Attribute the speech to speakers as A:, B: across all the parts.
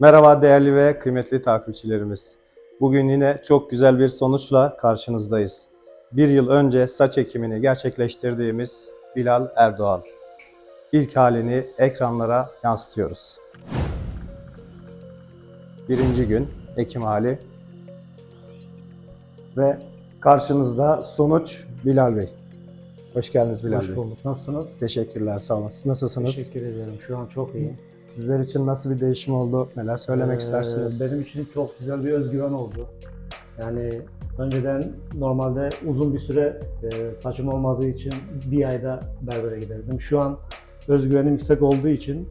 A: Merhaba değerli ve kıymetli takipçilerimiz. Bugün yine çok güzel bir sonuçla karşınızdayız. Bir yıl önce saç ekimini gerçekleştirdiğimiz Bilal Erdoğan. İlk halini ekranlara yansıtıyoruz. Birinci gün ekim hali. Ve karşınızda sonuç Bilal Bey. Hoş geldiniz Bilal
B: Hoş
A: Bey.
B: bulduk. Nasılsınız?
A: Teşekkürler, sağ olun. Siz nasılsınız?
B: Teşekkür ederim. Şu an çok iyi.
A: Sizler için nasıl bir değişim oldu? Neler söylemek
B: Ee,
A: istersiniz?
B: Benim için çok güzel bir özgüven oldu. Yani önceden normalde uzun bir süre e, saçım olmadığı için bir ayda berbere giderdim. Şu an özgüvenim yüksek olduğu için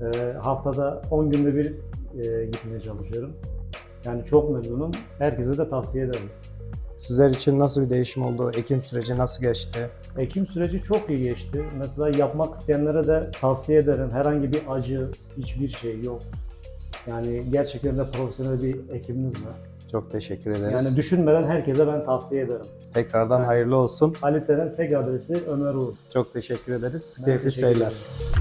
B: e, haftada 10 günde bir e, gitmeye çalışıyorum. Yani çok memnunum. Herkese de tavsiye ederim.
A: Sizler için nasıl bir değişim oldu? Ekim süreci nasıl geçti?
B: Ekim süreci çok iyi geçti. Mesela yapmak isteyenlere de tavsiye ederim. Herhangi bir acı, hiçbir şey yok. Yani gerçekten de profesyonel bir ekibiniz var.
A: Çok teşekkür ederiz.
B: Yani düşünmeden herkese ben tavsiye ederim.
A: Tekrardan hayırlı olsun.
B: Halitlerin tek adresi Ömer Uğur.
A: Çok teşekkür ederiz.
B: Ben
A: Keyifli
B: teşekkür
A: seyirler.
B: ederim.